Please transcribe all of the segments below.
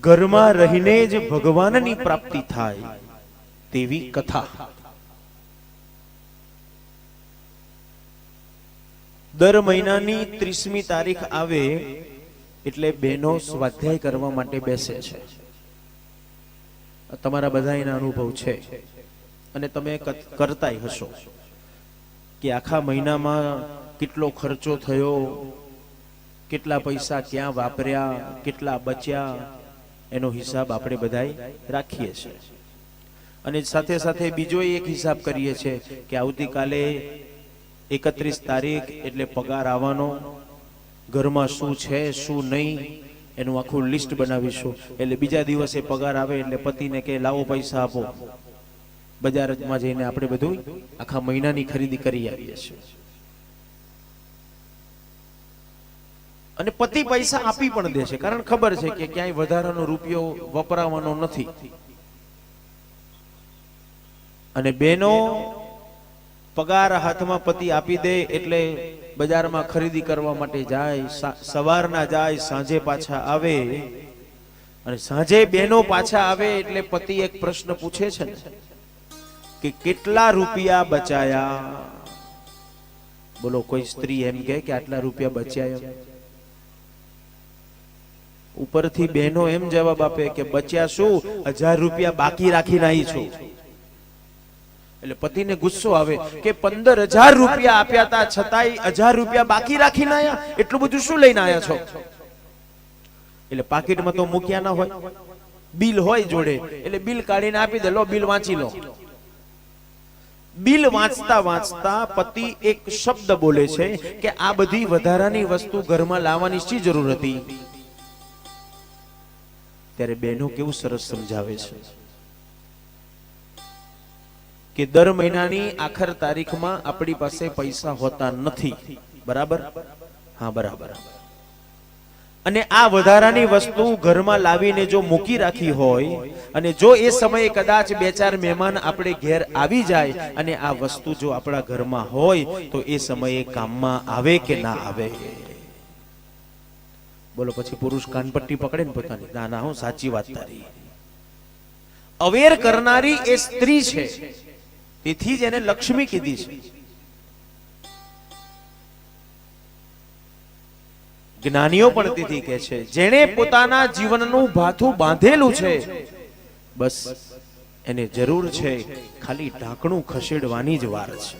ઘરમાં રહીને જ ભગવાનની પ્રાપ્તિ થાય તેવી કથા. દર મહિનાની ત્રીસમી તારીખ આવે એટલે બહેનો સ્વાધ્યાય કરવા માટે બેસે છે. તમારા બધા એના અનુભવ છે અને તમે કરતાય હશો કે આખા મહિનામાં કેટલો ખર્ચો થયો, કેટલા પૈસા ક્યાં વાપર્યા, કેટલા બચ્યા એનો હિસાબ આપણે બધાય રાખીએ છીએ. અને સાથે સાથે બીજો એક હિસાબ કરીએ છીએ કે આવતીકાલે એકત્રીસ તારીખ એટલે પગાર આવવાનો. ઘરમાં શું છે, શું નહીં, એનું આખું લિસ્ટ બનાવીશું. એટલે બીજા દિવસે પગાર આવે એટલે પતિને કે લાવો પૈસા આપો. બજારમાં જઈને આપણે બધું આખા મહિનાની ખરીદી કરી આવીએ છીએ. અને પતિ પૈસા આપી પણ દે છે કારણ ખબર છે કે ક્યાંય વધારાનો રૂપિયો વપરાવાનો નથી. અને બેનો પગાર હાથમાં પતિ આપી દે એટલે બજારમાં ખરીદી કરવા માટે જાય સવારના જાય સાંજે પાછા આવે. અને સાંજે બેનો પાછા આવે એટલે પતિ એક પ્રશ્ન પૂછે છે ને કે કેટલા રૂપિયા બચાયા? બોલો કોઈ સ્ત્રી એમ કે આટલા રૂપિયા બચ્યા એમ? ઉપરથી બહેનો એમ જવાબ આપે કે, બચ્યા શું? હજાર રૂપિયા બાકી રાખીને આવી છું. એટલે પતિને ગુસ્સો આવે કે, પંદર હજાર રૂપિયા આપ્યા હતા છતાંય હજાર રૂપિયા બાકી રાખીને આયા? એટલું બધું શું લઈને આવ્યા છો? એટલે પાકીટમાં તો મૂક્યા ના હોય. બિલ હોય જોડે. એટલે બિલ કાઢીને આપી દે, લો, બિલ વાંચી લો. બિલ વાંચતા વાંચતા પતિ એક શબ્દ બોલે છે કે, આ બધી વધારાની વસ્તુ ઘરમાં લાવવાની શી જરૂર હતી? ત્યારે બહેનો કેવું સરસ સમજાવે છે કે દર મહિનાની આખર તારીખમાં આપણી પાસે પૈસા હોતા નથી. બરાબર? હા, બરાબર. અને આ વધારાની વસ્તુ ઘરમાં લાવીને જો મૂકી રાખી હોય અને જો એ સમયે કદાચ બે ચાર મહેમાન આપણે ઘેર આવી જાય અને આ વસ્તુ જો આપણા ઘરમાં હોય તો એ સમયે કામમાં આવે કે ના આવે? બોલો પછી પુરુષ કાનપટ્ટી પકડે ને પોતાની. ના ના, હું સાચી વાત તારી. અવેર કરનારી એ સ્ત્રી છે. તેથી જ એને લક્ષ્મી કીધી છે. જ્ઞાનીઓ પણ તેથી કહે છે, જેણે પોતાના જીવનનું ભાથું બાંધેલું છે, બસ એને જરૂર છે ખાલી ઢાંકણું ખસેડવાની જ વાર છે.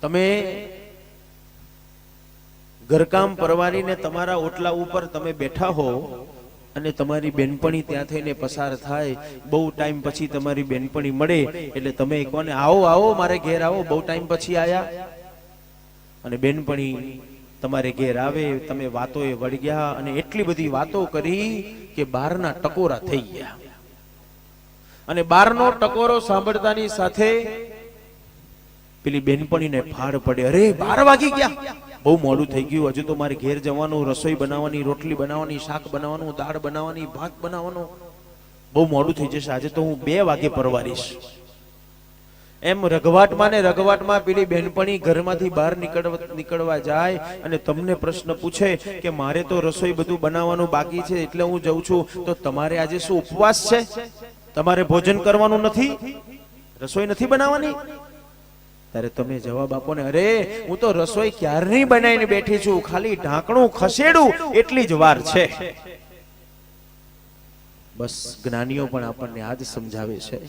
તમે ઘરકામ પરવારીને તમારા ઓટલા ઉપર તમે બેઠા હો અને તમારી બેનપણી ત્યાં થઈને પસાર થાય, બહુ ટાઈમ પછી તમારી બેનપણી મળે, એટલે તમે કોને આવો આવો મારે ઘેર આવો, બહુ ટાઈમ પછી આયા. અને બેનપણી તમારે ઘેર આવે, તમે વાતોએ વળગ્યા અને એટલી બધી વાતો કરી કે બહારના ટકોરા થઈ ગયા. અને બારનો ટકોરો સાંભળતાની સાથે પેલી બેનપણીને ફાડ પડે, અરે બાર વાગી ગયા. બહુ મોડું થઈ ગયું. હજુ તો મારે ઘેર જવાનું, રસોઈ બનાવવાની, રોટલી બનાવવાની, શાક બનાવવાનું, દાળ બનાવવાની, ભાત બનાવવાનું. બહુ મોડું થઈ જશે. આજે તો હું બે વાગે પરવારીશ. એમ રઘવાટમાં ને રઘવાટમાં પેલી બેનપણી ઘરમાંથી બહાર નીકળવા નીકળવા જાય અને તમને પ્રશ્ન પૂછે કે મારે તો રસોઈ બધું બનાવવાનું બાકી છે એટલે હું જઉં છું. તો તમારે આજે શું ઉપવાસ છે? તમારે ભોજન કરવાનું નથી? રસોઈ નથી બનાવવાની? ત્યારે તમે જવાબ આપો ને, અરે, હું તો રસોઈ ક્યારની બનાવીને બેઠી છું? ખાલી ઢાંકણું ખસેડું, એટલી જ વાર છે. બસ જ્ઞાનીઓ પણ આપણને આજ સમજાવે છે.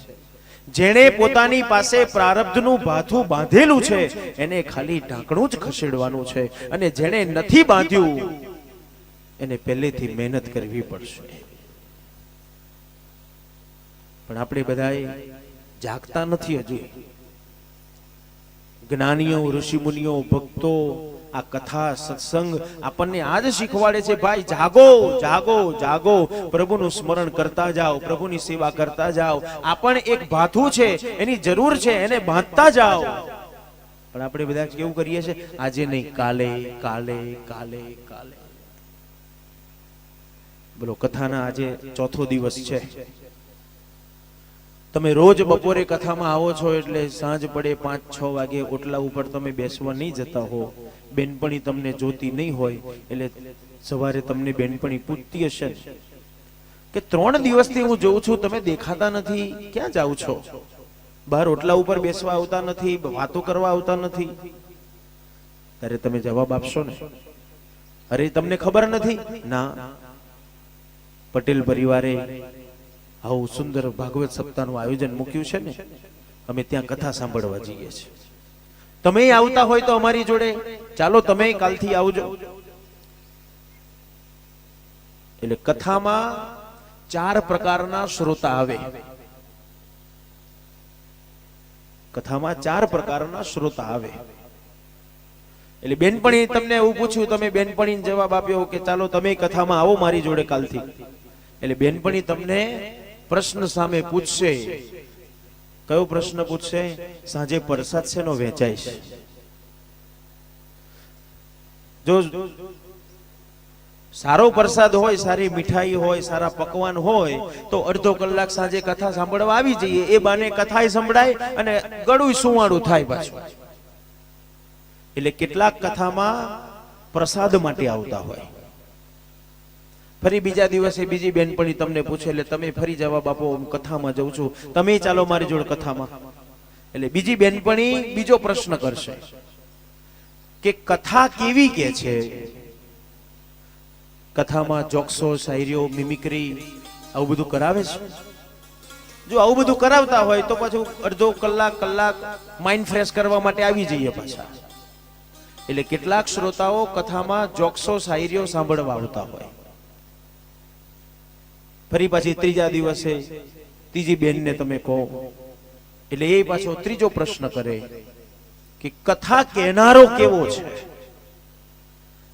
જેણે પોતાની પાસે પ્રારબ્ધનું ભાથું બાંધેલું છે, એને ખાલી ઢાંકણું જ ખસેડવાનું છે. અને જેણે નથી બાંધ્યું, એને પહેલેથી મહેનત કરવી પડશે. પણ આપણે બધાએ જાગતા નથી હજુ. જ્ઞાનીઓ, ઋષિમુનિઓ, ભક્તો, આ કથા, સત્સંગ આપણને આજ શીખવાડે છે, ભાઈ, જાગો જાગો જાગો. પ્રભુનું સ્મરણ કરતા જાઓ, પ્રભુની સેવા કરતા જાઓ. આ એક ભાથું છે, એની જરૂર છે, એને બાંધતા જાઓ. પણ આપણે બધા કેવું કરીએ છીએ? આજે નહીં, કાલે કાલે કાલે કાલે. બોલો, કથાના આજે ચોથો દિવસ છે. તમે રોજ બપોરે કથામાં આવો છો એટલે સાંજ પડે પાંચ, છ વાગે ઓટલા ઉપર તમે બેસવા નહીં જતા હો. બેનપણી તમને જોતી નહીં હોય, એટલે સવારે તમને બેનપણી પૂછતી હશે. કે ત્રણ દિવસથી હું જોઉં છું, તમે દેખાતા નથી, ક્યાં જાઓ છો? બહાર ઓટલા ઉપર બેસવા આવતા નથી, વાતો કરવા આવતા નથી. ત્યારે તમે જવાબ આપશો ને? અરે, તમને ખબર નથી? ના. પટેલ પરિવારે આવું સુંદર ભાગવત સપ્તાહનું આયોજન મૂક્યું છે ને, અમે ત્યાં કથા સાંભળવા જઈએ છીએ. તમે આવતા હોય તો અમારી જોડે, ચાલો તમે કાલથી આવજો. એટલે કથામાં ચાર પ્રકારના શ્રોતા આવે. કથામાં ચાર પ્રકારના શ્રોતા આવે. એટલે બેનપણી તમને એવું પૂછ્યું, તમે બેનપણી જવાબ આપ્યો કે ચાલો તમે કથામાં આવો મારી જોડે કાલથી. એટલે બેનપણી તમને પ્રશ્ન સામે પૂછશે. કયો પ્રશ્ન પૂછશે? સાંજે પ્રસાદ શેનો વેચાય છે જો સારો પ્રસાદ હોય, સારી મીઠાઈ હોય, સારા પકવાન હોય, તો અડધો કલાક સાંજે કથા સાંભળવા આવી જઈએ. એ બાને કથાય સંભળાય અને ગળું સુવાળું થાય પાછું. એટલે કેટલાક કથામાં પ્રસાદ માટે આવતા હોય. ફરી બીજા દિવસે બીજી બેનપણી તમને પૂછે, એટલે તમે ફરી જવાબ આપો હું કથામાં જઉં છું. તમે ચાલો મારી જોડે કથામાં. એટલે બીજી બેનપણી બીજો પ્રશ્ન કરશે કે કથા કેવી કે છે? કથામાં જોક્સો શાયરીઓ, મિમિક્રી, આવું બધું કરાવે છે? જો આવું બધું કરાવતા હોય તો પાછું અડધો કલાક કલાક માઇન્ડ ફ્રેશ કરવા માટે આવી જઈએ પાછા. એટલે કેટલાક શ્રોતાઓ કથામાં જોક્સો શાયરીઓ સાંભળવા આવતા હોય. ફરી પાછી ત્રીજા દિવસે ત્રીજી બેનને તમે કહો. એટલે એ પાછો ત્રીજો પ્રશ્ન કરે કે કથા કહેનારો કેવો છે?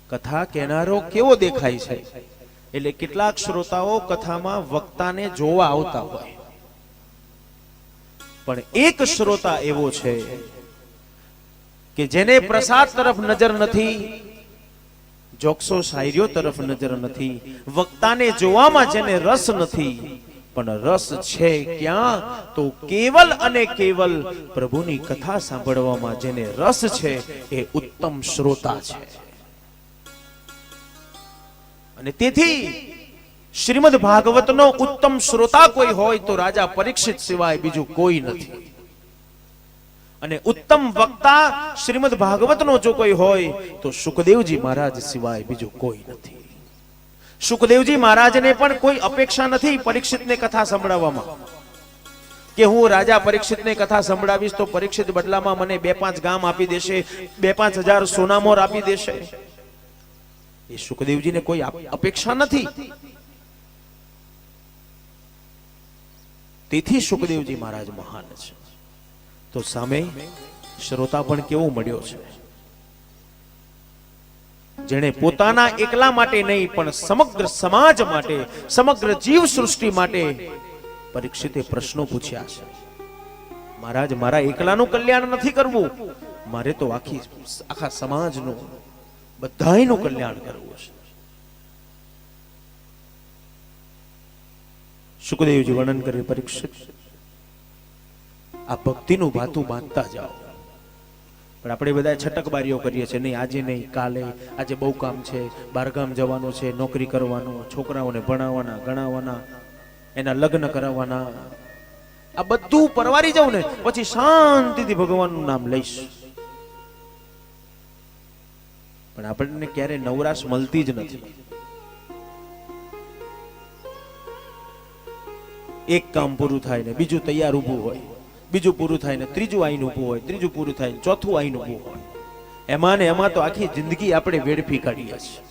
કથા કહેનારો કેવો દેખાય છે? એટલે કેટલાક શ્રોતાઓ કથામાં વક્તાને જોવા આવતા હોય. પણ એક શ્રોતા એવો છે કે જેને પ્રસાદ તરફ નજર નથી જોક્સો શાયરીઓ તરફ નજર નથી. વક્તાને જોવામાં જેને રસ નથી. પણ રસ છે ક્યાં? તો કેવલ અને કેવલ પ્રભુની કથા સાંભળવામાં જેને રસ છે એ ઉત્તમ શ્રોતા છે. અને તેથી શ્રીમદ ભાગવતનો ઉત્તમ શ્રોતા કોઈ હોય તો રાજા પરીક્ષિત સિવાય બીજું કોઈ નથી. અને ઉત્તમ વક્તા શ્રીમદ ભાગવતનો જો કોઈ હોય, તો સુખદેવજી મહારાજ સિવાય બીજું કોઈ નથી. સુખદેવજી મહારાજને પણ કોઈ અપેક્ષા નથી પરીક્ષિતને કથા સંભળાવવામાં. કે હું રાજા પરીક્ષિતને કથા સંભળાવીશ તો પરીક્ષિત બદલામાં મને બે પાંચ ગામ આપી દેશે, બે પાંચ હજાર સોનામોર આપી દેશે. એ સુખદેવજીને કોઈ અપેક્ષા નથી. તેથી સુખદેવજી મહારાજ મહાન છે. તો સામે શ્રોતા પણ કેવો મળ્યો છે? જેણે પોતાના એકલા માટે નહીં, પણ સમગ્ર સમાજ માટે, સમગ્ર જીવ સૃષ્ટિ માટે પરીક્ષિતે પ્રશ્નો પૂછ્યા છે. મહારાજ, મારા એકલાનું કલ્યાણ નથી કરવું. મારે તો આખી આખા સમાજનું, બધાયનું કલ્યાણ કરવું છે. સુખદેવજી વર્ણન કરે પરીક્ષિત. આ ભક્તિનું ભાતું બાંધતા જાઓ. પણ આપણે બધા છટકબારીઓ કરીએ છીએ. નહીં, આજે નહીં, કાલે. આજે બહુ કામ છે. બહારગામ જવાનું છે, નોકરી કરવાનું, છોકરાઓને ભણાવવાના, ગણાવવાના, એના લગ્ન કરાવવાના. આ બધું પરવારી જાઉં ને, પછી શાંતિથી ભગવાનનું નામ લઈશ. પણ આપણને ક્યારે નવરાશ મળતી જ નથી. એક કામ પૂરું થાય ને, બીજું તૈયાર ઊભું હોય. બીજું પૂરું થાય ને ત્રીજું આઈન ઊભું હોય, ત્રીજું પૂરું થાય ને ચોથું આઈન ઊભું હોય. એમાં ને એમાં તો આખી જિંદગી આપણે વેડફી કાઢીએ છીએ.